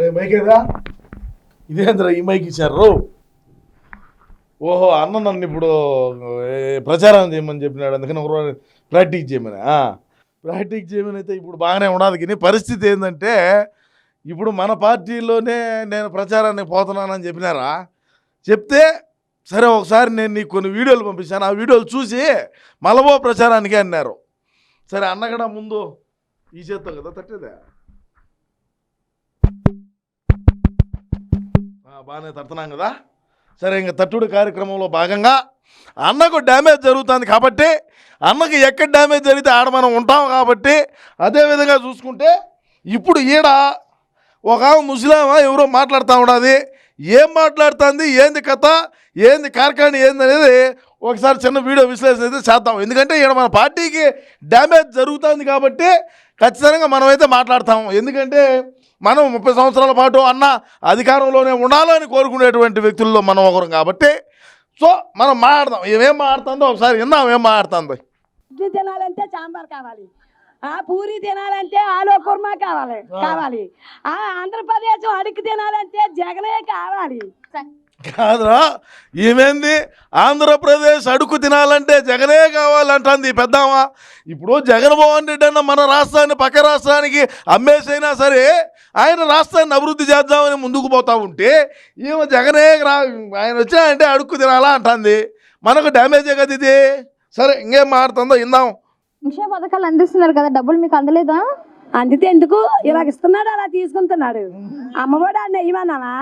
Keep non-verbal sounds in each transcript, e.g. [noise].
రే మైకేదా ఇదేంద్రా ఈ మైక్ ఇచ్చారు ఓహో అన్న నన్ను ఇప్పుడు ప్రచారం చేయమని చెప్పినాడు అందుకని ఒకరోజు ప్రాక్టీస్ చేయమని ప్రాక్టీస్ చేయమని అయితే ఇప్పుడు బాగానే ఉండదు కానీ పరిస్థితి ఏంటంటే ఇప్పుడు మన పార్టీలోనే నేను ప్రచారానికి పోతున్నానని చెప్పినారా? చెప్తే సరే ఒకసారి నేను నీకు కొన్ని వీడియోలు పంపించాను ఆ వీడియోలు చూసి మలబో ప్రచారానికి అన్నారు. సరే అన్నగడ ముందు ఈ చేత్తో కదా తట్టేదే? బాగానే తడుతున్నాం కదా? సరే ఇంకా తట్టుడు కార్యక్రమంలో భాగంగా అన్నకు డ్యామేజ్ జరుగుతుంది కాబట్టి అన్నకు ఎక్కడ డ్యామేజ్ జరిగితే ఆడ మనం ఉంటాం కాబట్టి అదేవిధంగా చూసుకుంటే ఇప్పుడు ఈడ ఒక ముస్లామా ఎవరో మాట్లాడుతూ ఉన్నది ఏం మాట్లాడుతుంది? ఏంది కథ? ఏంది కార్ఖాని? ఏంది అనేది ఒకసారి చిన్న వీడియో విశ్లేషణ అయితే చేద్దాం. ఎందుకంటే ఈడ మన పార్టీకి డ్యామేజ్ జరుగుతుంది కాబట్టి ఖచ్చితంగా మనమైతే మాట్లాడతాము ఎందుకంటే మనం ముప్పై సంవత్సరాల పాటు అన్న అధికారంలోనే ఉండాలని కోరుకునేటువంటి వ్యక్తుల్లో మనం ఒకరం కాబట్టి సో మనం మాట్లాడదాం. ఏమేం మాట్లాడుతుందో ఒకసారి విందాం ఏం మాట్లాడుతుంది. ఇడ్లీ తినాలంటే సాంబార్ కావాలి. ఆ పూరి తినాలంటే ఆలు కుర్మా కావాలి కావాలి. ఆ ఆంధ్రప్రదేశ్ అడుగు తినాలంటే జగనే కావాలి. కాదురా ఏమేంది? ఆంధ్రప్రదేశ్ అడుగు తినాలంటే జగనే కావాలంటుంది ఈ పెద్దామా ఇప్పుడు జగన్మోహన్ రెడ్డి అన్న మన రాష్ట్రాన్ని పక్క రాష్ట్రానికి అమ్మేసైనా సరే ఆయన రాష్ట్రాన్ని అభివృద్ధి చేద్దామని ముందుకు పోతా ఉంటే ఈమె జగనే రా ఆయన వచ్చాయంటే అడుక్కు తినాలా అంటుంది. మనకు డ్యామేజే కదా ఇది? సరే ఇంకేం మాడుతుందో ఇందాం సంక్షేమ పథకాలు అందిస్తున్నారు కదా డబ్బులు మీకు అందలేదా? అందితే ఎందుకు? ఇలా ఇస్తున్నాడు అలా తీసుకుంటున్నాడు. అమ్మఒడి అన్న ఇవ్వనావా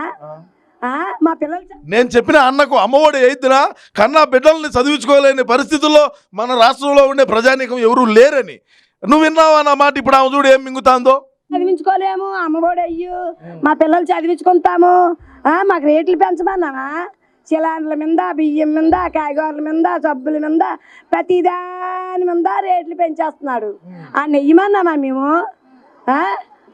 మా పిల్లలు నేను చెప్పిన అన్నకు అమ్మఒడి ఎయిద్దునా కన్నా బిడ్డల్ని చదివించుకోలేని పరిస్థితుల్లో మన రాష్ట్రంలో ఉండే ప్రజానీకం ఎవరూ లేరని. నువ్వు విన్నావా నా మాట? ఇప్పుడు ఆమె చూడు ఏం మింగుతాందో. చదివించుకోలేము అమ్మఒడి అయ్యు. మా పిల్లలు చదివించుకుంటాము. మాకు రేట్లు పెంచమన్నావా? సిలిండర్ల మీద బియ్యం మీద కాయగూరల మీద సబ్బుల మీద ప్రతి దాని మీద రేట్లు పెంచేస్తున్నాడు. ఆ నెయ్యమన్నామా మేము?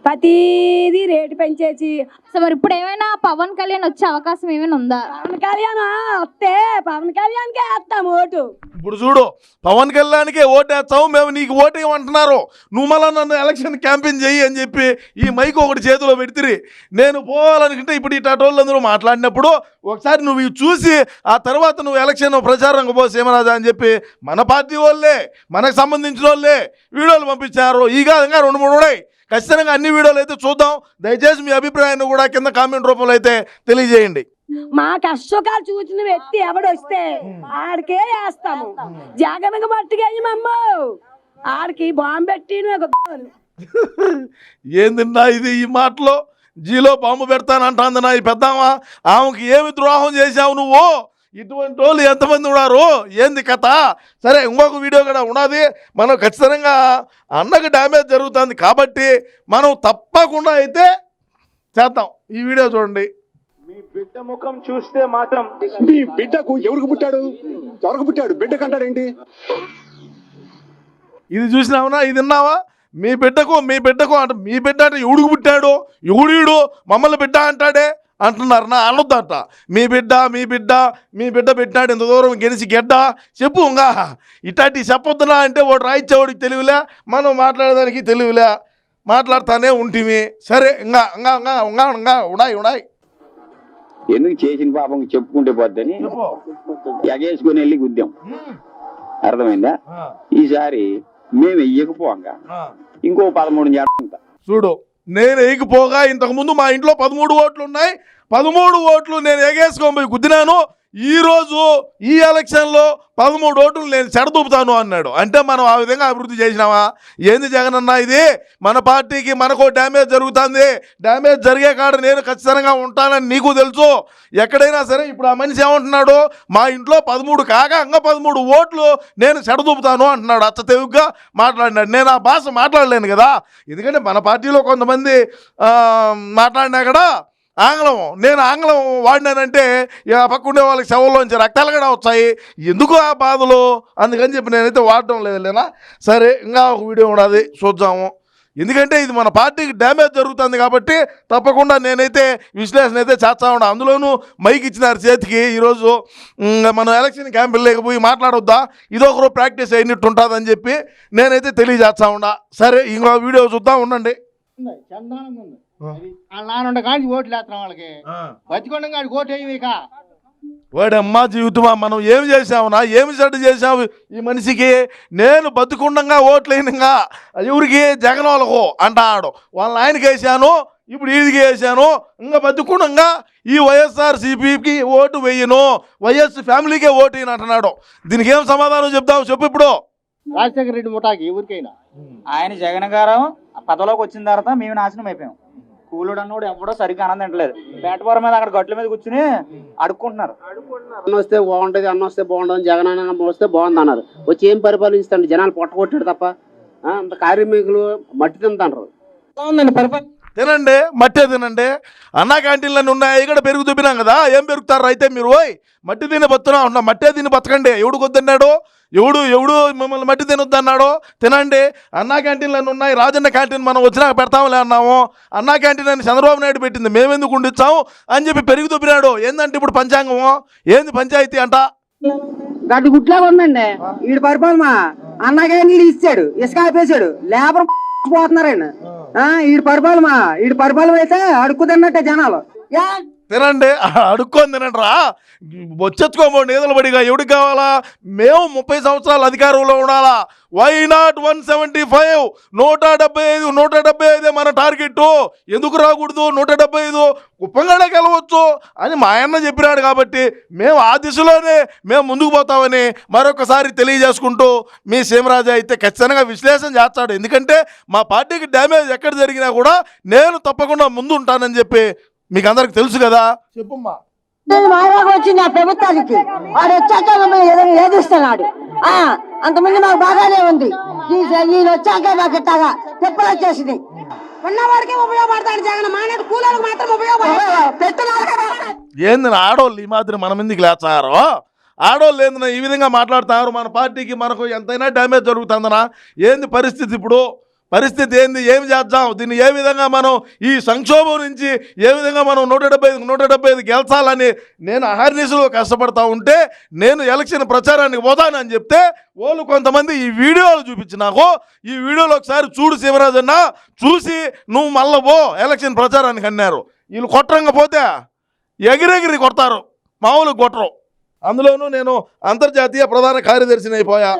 ప్రతిదీ రేటు పెంచేసి. సో మరి ఇప్పుడు ఏమైనా పవన్ కళ్యాణ్ వచ్చే అవకాశం ఏమైనా ఉందా? పవన్ కళ్యాణ్? వస్తే పవన్ కళ్యాణ్కే వేస్తాం ఓటు. ఇప్పుడు చూడు పవన్ కళ్యాణ్కే ఓటేస్తావు మేము నీకు ఓటు ఏమంటున్నారు నువ్వు మళ్ళా నన్ను ఎలక్షన్ క్యాంపెయిన్ చెయ్యి అని చెప్పి ఈ మైక్ ఒకటి చేతిలో పెడితిరి. నేను పోవాలనుకుంటే ఇప్పుడు ఈ టటోళ్ళందరూ మాట్లాడినప్పుడు ఒకసారి నువ్వు ఇవి చూసి ఆ తర్వాత నువ్వు ఎలక్షన్ ప్రచారం పో సీమరాజా అని చెప్పి మన పార్టీ వాళ్ళే మనకు సంబంధించిన వాళ్ళే వీడియోలు పంపించారు. ఈ విధంగా రెండు మూడు ఉన్నాయి. ఖచ్చితంగా అన్ని వీడియోలు అయితే చూద్దాం. దయచేసి మీ అభిప్రాయాన్ని కూడా కింద కామెంట్ రూపంలో అయితే తెలియజేయండి. మా కష్టకాలు చూసిన వ్యక్తి ఎవడొస్తే ఆడికే వేస్తాము. జగన్కి మట్టుగా వేయమమ్మో ఆడికి బాంబు పెట్టి ఏందిన్నా ఇది ఈ మాటలో? జీలో బాంబు పెడతానంటాంది నా ఈ పెద్దామా? ఆమెకి ఏమి ద్రోహం చేశావు నువ్వు? ఇటువంటి వాళ్ళు ఎంతమంది ఉన్నారు? ఏంది కథ? సరే ఇంకొక వీడియో కూడా ఉన్నది. మనం ఖచ్చితంగా అన్నకు డ్యామేజ్ జరుగుతుంది కాబట్టి మనం తప్పకుండా అయితే చేద్దాం. ఈ వీడియో చూడండి. మీ బిడ్డ ముఖం చూస్తే మాత్రం నీ బిడ్డకు ఎవరికి పుట్టాడు? ఎవరికి పుట్టాడు? బిడ్డ కంటాడేంటి ఇది చూసినావునా? ఇది విన్నావా? మీ బిడ్డకు మీ బిడ్డకు అంటే మీ బిడ్డ అంటే ఎవడికి పుట్టాడు? ఎవడీడు మమ్మల్ని బిడ్డ అంటాడే? అంటున్నారు. నా అనొద్దట మీ బిడ్డ మీ బిడ్డ మీ బిడ్డ పెట్టాడు ఇంత దూరం గెలిచి గెడ్డ? చెప్పు ఇంకా. ఇట్లాంటి చెప్పొద్దునా అంటే వాడు రాయిచ్చేవాడికి తెలివిలే మనం మాట్లాడేదానికి తెలివిలే. మాట్లాడుతానే ఉంటిమి. సరే ఇంకా ఇంకా ఇంకా ఇంకా ఇంకా ఉన్నాయి ఉన్నాయి ఎందుకు చేసిన పాపం చెప్పుకుంటే పోద్దని? ఎగేసుకుని వెళ్ళి గుద్దాం. అర్థమైందా? ఈసారి మేము వెయ్యకపోగా ఆ. ఇంకో పదమూడు చేస్తాం చూడు నేను ఎగిపోగా ఇంతకుముందు మా ఇంట్లో పదమూడు ఓట్లు ఉన్నాయి పదమూడు ఓట్లు నేను ఎగేసుకోబోయి గుద్దినాను. ఈరోజు ఈ ఎలక్షన్లో పదమూడు ఓట్లు నేను చెడదూపుతాను అన్నాడు. అంటే మనం ఆ విధంగా అభివృద్ధి చేసినామా? ఏంది జగన్ అన్న ఇది? మన పార్టీకి మనకు డ్యామేజ్ జరుగుతుంది. డ్యామేజ్ జరిగే కాడ నేను ఖచ్చితంగా ఉంటానని నీకు తెలుసు. ఎక్కడైనా సరే ఇప్పుడు ఆ మనిషి ఏమంటున్నాడు? మా ఇంట్లో పదమూడు కాగా ఇంకా పదమూడు ఓట్లు నేను చెడదూపుతాను అంటున్నాడు. అచ్చ తెలుగుగా మాట్లాడినాడు. నేను ఆ భాష మాట్లాడలేను కదా. ఎందుకంటే మన పార్టీలో కొంతమంది మాట్లాడినా కూడా ఆంగ్లం నేను ఆంగ్లం వాడినానంటే ఇక పక్కుండే వాళ్ళకి శవంలోంచి రక్తాలు కూడా వచ్చాయి. ఎందుకు ఆ బాధలు? అందుకని చెప్పి నేనైతే వాడటం లేదు లేనా? సరే ఇంకా ఒక వీడియో ఉన్నది చూద్దాము. ఎందుకంటే ఇది మన పార్టీకి డ్యామేజ్ జరుగుతుంది కాబట్టి తప్పకుండా నేనైతే విశ్లేషణ అయితే చేస్తా ఉన్నా. అందులోనూ మైక్ ఇచ్చినారు చేతికి ఈరోజు. మనం ఎలక్షన్ క్యాంపెయిన్ లేకపోయి మాట్లాడొద్దా? ఇదొకరు ప్రాక్టీస్ అయినట్టు ఉంటుందని చెప్పి నేనైతే తెలియజేస్తా ఉన్నా. సరే ఇంకో వీడియో చూద్దాం ఉండండి. ఓట్లు వాళ్ళకి. బతికొండ కాడికి ఓటు వేయం ఇక. వాడమ్మా జీవితమా మనం ఏమి చేసావునా ఏమి చెడ్డ చేసావు ఈ మనిషికి నేను బతుకుండగా ఓట్లేనుగా ఎవరికి జగన్ వాళ్ళకు అంటాడు. వాళ్ళ ఆయనకి వేసాను ఇప్పుడు వీడికి వేసాను ఇంకా బతుకుండగా ఈ వైఎస్ఆర్ సిపికి ఓటు వేయను వైఎస్ ఫ్యామిలీకే ఓటు వేయను అంటున్నాడు. దీనికి ఏం సమాధానం చెప్తావు? చెప్పు ఇప్పుడు. రాజశేఖర రెడ్డి ముఠాకి ఎవరికైనా. ఆయన జగన్ గారు పదవిలోకి వచ్చిన తర్వాత మేము నాశనం అయిపోయాం. కూలుడు అన్నోడు ఎవడో సరిగ్గా ఆనందం తింటలేదు పేటపురం మీద అక్కడ గట్ల మీద కూర్చుని అడుక్కుంటున్నారు. అన్న వస్తే బాగుంటది అన్న వస్తే బాగుంటుంది జగన్ అన్న వస్తే బాగుంది అన్నారు. వచ్చి ఏం పరిపాలిస్తాడు? జనాలు పొట్టగొట్టాడు తప్ప. ఆ, అంత కార్మికులు మట్టి తింటారు పరిపాలన తినండి మట్టే తినండి. అన్నా క్యాంటీన్లన్నీ ఉన్నాయి ఇక్కడ పెరుగు చూపినాం కదా ఏం పెరుగుతారు అయితే మీరు? ఓయ్ మట్టి తిని బతున్నా ఉన్నా మట్టే తిని బతకండి. ఎవడు వద్దన్నాడు ఎవడు ఎవడు మిమ్మల్ని మట్టి తినొద్దు అన్నాడు తినండి. అన్నా క్యాంటీన్లన్నీ ఉన్నాయి. రాజన్న క్యాంటీన్ మనం వచ్చినాక పెడతాంలే అన్నాము. అన్నా క్యాంటీన్ అని చంద్రబాబు నాయుడు పెట్టింది. మేమెందుకు ఉండిచ్చాము? అని చెప్పి పెరుగు చూపినాడు ఏందంటే ఇప్పుడు పంచాంగము? ఏంది పంచాయతీ అంట? గడ్డి గుట్లాగా ఉందండి. వీడి పరిపాలన. అన్నగా నీళ్ళు ఇచ్చాడు. ఇసుక ఆపేశాడు. లేబర్ పోతున్నారండి. వీడి పరిపాలన. వీడి పరిపాలన అయితే అడుక్కు తిన్నట్టే జనాలు. యా తినండి. [laughs] అడుక్కొని తినండి రా వచ్చేచ్చుకోమండి ఏదలు పడిగా ఎవడికి కావాలా? మేము ముప్పై సంవత్సరాలు అధికారంలో ఉండాలా? Why not one seventy five నూట డెబ్బై ఐదు నూట డెబ్బై ఐదే మన టార్గెట్. ఎందుకు రాకూడదు? నూట డెబ్బై ఐదు కుప్పంగానే గెలవచ్చు అని మా ఆయన చెప్పినాడు కాబట్టి మేము ఆ దిశలోనే మేము ముందుకు పోతామని మరొకసారి తెలియజేసుకుంటూ మీ సీమరాజు అయితే ఖచ్చితంగా విశ్లేషణ చేస్తాడు. ఎందుకంటే మా పార్టీకి డ్యామేజ్ ఎక్కడ జరిగినా కూడా నేను తప్పకుండా ముందు ఉంటానని చెప్పి మీకు అందరికి తెలుసు కదా? చెప్పమ్మా. మాకు వచ్చింది ఆ ప్రభుత్వానికి. వాడు వచ్చాక మమ్మల్ని ఏదైనా ఏదిస్తున్నాడు. ఆ అంతమంది మాకు బాగానే ఉంది. ఈ- ఈయన వచ్చాక మాకు ఇట్టాగా తెప్పలు వచ్చేసింది ఉన్నవాడికి ఉపయోగపడతాడు జగన్. మానేది కూలీలకు మాత్రం ఉపయోగపడతాడు. ఏంది ఆడోళ్ళు ఈ మాదిరి మన మీదకి లేచారు? ఆడోళ్ళు ఏంది ఈ విధంగా మాట్లాడుతున్నారు? మన పార్టీకి మనకు ఎంతైనా డ్యామేజ్ జరుగుతుందనా? ఏంది పరిస్థితి ఇప్పుడు? పరిస్థితి ఏంది? ఏమి చేద్దాం? దీన్ని ఏ విధంగా మనం ఈ సంక్షోభం నుంచి ఏ విధంగా మనం నూట డెబ్బై ఐదు నూట డెబ్బై ఐదు గెలచాలని నేను అహర్నిశలో కష్టపడతా ఉంటే నేను ఎలక్షన్ ప్రచారానికి పోతానని చెప్తే వాళ్ళు కొంతమంది ఈ వీడియోలు చూపించి నాకు ఈ వీడియోలో ఒకసారి చూడు శివరాజ్ అన్న చూసి నువ్వు మళ్ళా పో ఎలక్షన్ ప్రచారానికి అన్నారు. వీళ్ళు కొట్టరంగా పోతే ఎగిరెగిరి కొడతారు. మామూలు కొట్టరు. అందులోనూ నేను అంతర్జాతీయ ప్రధాన కార్యదర్శిని అయిపోయా.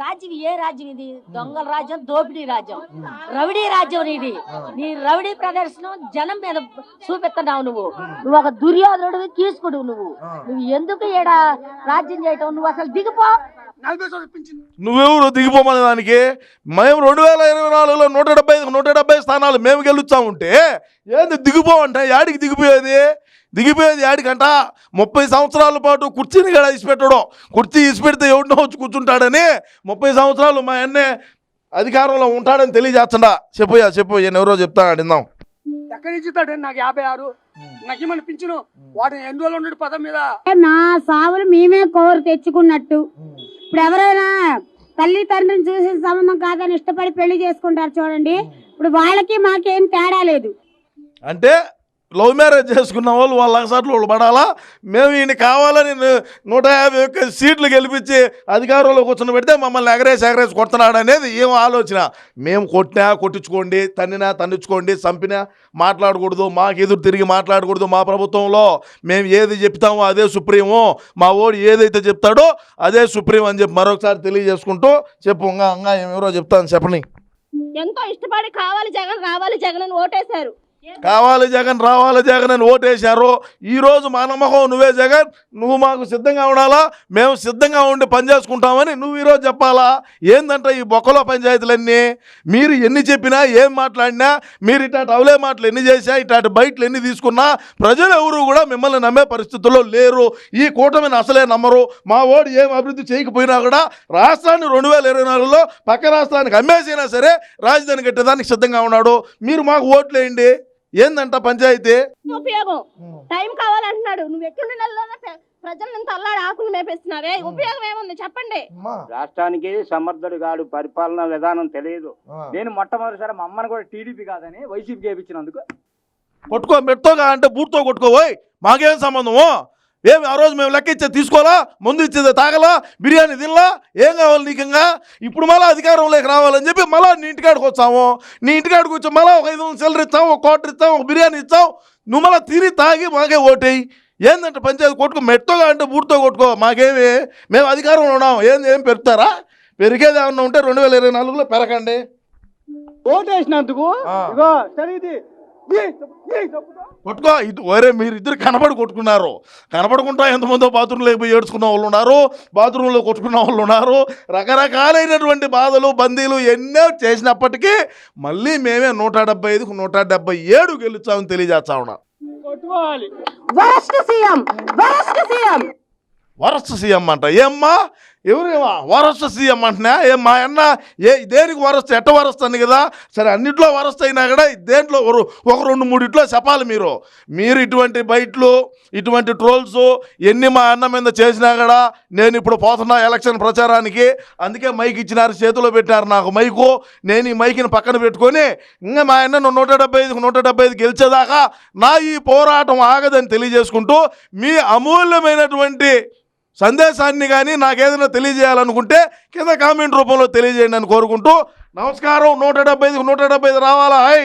రాజ్యం ఏ రాజ్యం ఇది? దొంగల రాజ్యం దోపిడీ రాజ్యం. రౌడీ రాజ్యం ఇది. నీ రౌడీ ప్రదర్శనం జనం మీద చూపిస్తున్నావు నువ్వు. నువ్వు ఒక దుర్యోధనుడు తీసుకుడు నువ్వు. నువ్వు ఎందుకు ఈడ రాజ్యం చేయటం? నువ్వు అసలు దిగిపో. నువ్వెవరు దిగిపోమనే దానికి? మేము రెండు వేల ఇరవై నాలుగులో నూట డెబ్బై నూట డెబ్బై స్థానాలు మేము గెలుచాం ఉంటే ఏంది దిగిపోవంటే యాడికి దిగిపోయేది? దిగిపోయేది యాడికంట? ముప్పై సంవత్సరాల పాటు కుర్చీని కూడా ఇసిపెట్టడం. కుర్చీ ఇసిపెడితే ఎవడినో వచ్చి కూర్చుంటాడని ముప్పై సంవత్సరాలు మా అన్నే అధికారంలో ఉంటాడని తెలియజేస్తుండా. చెప్పయ్యా చెప్పు ఈయన ఎవరో చెప్తా అడిందాం ఎక్కడి నుంచి ఇస్తాడు? నాకు యాభై ఆరు. నాకు ఏమని పింఛను? వాడు ఎన్ని రోజులు ఉన్నాడు పదం మీద? నా సావులు మేమే కోరు తెచ్చుకున్నట్టు. ఇప్పుడు ఎవరైనా తల్లి తండ్రిని చూసిన సంబంధం కాదని ఇష్టపడి పెళ్ళి చేసుకుంటారు చూడండి. ఇప్పుడు వాళ్ళకి మాకేం తేడా లేదు. అంటే లవ్ మ్యారేజ్ చేసుకున్న వాళ్ళు వాళ్ళ సార్లు వాళ్ళు పడాలా? మేము ఈయన కావాలని నూట యాభై ఒక్క సీట్లు గెలిపించి అధికారంలో కూర్చొని పెడితే మమ్మల్ని ఎగరేసి ఎగరేసి కొడుతున్నాడు అనేది ఏం ఆలోచన? మేము కొట్టినా కొట్టించుకోండి తన్నినా తన్నించుకోండి చంపినా మాట్లాడకూడదు మాకు ఎదురు తిరిగి మాట్లాడకూడదు మా ప్రభుత్వంలో. మేము ఏది చెప్తామో అదే సుప్రీము. మా ఓడి ఏదైతే చెప్తాడో అదే సుప్రీం అని చెప్పి మరొకసారి తెలియజేసుకుంటూ చెప్పు ఇంకా ఇంకా ఎవరో చెప్తాను చెప్పని ఎంతో ఇష్టపడి కావాలి జగన్ రావాలి జగన్ అని ఓటేశారు. కావాలి జగన్ రావాలి జగన్ అని ఓటేశారు ఈరోజు మా నమ్మకం నువ్వే జగన్ నువ్వు మాకు సిద్ధంగా ఉండాలా మేము సిద్ధంగా ఉండి పనిచేసుకుంటామని నువ్వు ఈరోజు చెప్పాలా? ఏందంటే ఈ బొక్కలో పంచాయతీలన్నీ? మీరు ఎన్ని చెప్పినా ఏం మాట్లాడినా మీరు ఇట్లాంటి అవలే మాటలు ఎన్ని చేసా ఇట్లాంటి బయటలు ఎన్ని తీసుకున్నా ప్రజలు ఎవరు కూడా మిమ్మల్ని నమ్మే పరిస్థితుల్లో లేరు. ఈ కూటమిని అసలే నమ్మరు. మా ఓడు ఏం అభివృద్ధి చేయకపోయినా కూడా రాష్ట్రాన్ని రెండు వేల ఇరవై నాలుగులో పక్క రాష్ట్రానికి అమ్మేసైనా సరే రాజధాని కట్టేదానికి సిద్ధంగా ఉన్నాడు. మీరు మాకు ఓట్లేయండి ఏందంట పంచాయతీ? ఉపయోగం. టైం కావాలంటున్నాడు. నువ్వు ఎక్కడ నెలలోనే పె- ప్రజలను ఇంత అల్లాడి ఆకులు మేపేస్తున్నారే ఉపయోగం ఏముంది? చెప్పండి. రాష్ట్రానికి సమర్థుడు కాడు. పరిపాలన విధానం తెలియదు. నేను మొట్టమొదటిసారి మా అమ్మని కూడా టీడీపీ కాదని వైసీపీ గేపించినందుకు కొట్టుకో మెట్టుగా అంటే బూట్తో కొట్టుకోవోయ్ మాకేం సంబంధము? ఏమి ఆ రోజు మేము లెక్క ఇచ్చేది తీసుకోవాలా? ముందు ఇచ్చేది తాగలా? బిర్యానీ తినలా? ఏం కావాలి నీకంగా? ఇప్పుడు మళ్ళీ అధికారంలోకి రావాలని చెప్పి మళ్ళీ నీ ఇంటికాడికి వచ్చాము. నీ ఇంటికాడికి వచ్చి మళ్ళీ ఒక ఐదు వందలు సిల్లర్ ఇస్తాం ఒక కోటర్ ఇస్తాం ఒక బిర్యానీ ఇస్తాం నువ్వు మళ్ళీ తిని తాగి మాకే ఓటేయి. ఏంటంటే పంచాయతీ కొట్టుకో మెట్టగా అంటే బూట్తో కొట్టుకో మాకేమి? మేము అధికారంలో ఉన్నాం. ఏం ఏం పెడతారా పెరిగేది ఏమన్నా ఉంటే రెండు వేల ఇరవై నాలుగులో పెరగండి. ఓటు వేసినందుకు ఆ. ఇగో కొట్టుకో ఇది ఒరే మీరు ఇద్దరు కనబడి కొట్టుకున్నారు. కనపడకుండా ఎంతమందో బాత్రూంలోకి పోయి ఏడ్చుకున్న వాళ్ళు ఉన్నారు. బాత్రూంలో కొట్టుకున్న వాళ్ళు ఉన్నారు. రకరకాలైనటువంటి బాధలు బందీలు ఎన్నో చేసినప్పటికీ మళ్ళీ మేమే నూట డెబ్బై ఐదుకు నూట డెబ్బై ఏడు గెలుచామని తెలియజేస్తా ఉన్నా. కొట్టుకోవాలి. Worst CM worst CM. Worst CM అంట. ఏమ్మా? ఎవరేమా వరస్ట్ సీఎం అంటున్నా? ఏ మా అన్న ఏ దేనికి వరస్ట్ ఎట్ట వరస్తుంది అని కదా? సరే అన్నిట్లో వరస్ట్ అయినా కూడా దేంట్లో ఒక ఒక రెండు మూడిట్లో చెప్పాలి మీరు. మీరు ఇటువంటి బయట్లు ఇటువంటి ట్రోల్స్ ఎన్ని మా అన్న మీద చేసినా కూడా నేను ఇప్పుడు పోతున్నా ఎలక్షన్ ప్రచారానికి. అందుకే మైక్ ఇచ్చినారు చేతిలో పెట్టారు నాకు మైకు. నేను ఈ మైకిని పక్కన పెట్టుకొని ఇంకా మా అన్న నువ్వు నూట డెబ్బై ఐదుకు నూట డెబ్బై ఐదు గెలిచేదాకా నా ఈ పోరాటం ఆగదని తెలియజేసుకుంటూ మీ అమూల్యమైనటువంటి సందేశాన్ని కానీ నాకేదైనా తెలియజేయాలనుకుంటే కింద కామెంట్ రూపంలో తెలియజేయండి అని కోరుకుంటూ నమస్కారం. నూట డెబ్బై ఐదుకు నూట డెబ్బై ఐదు రావాలా? హై!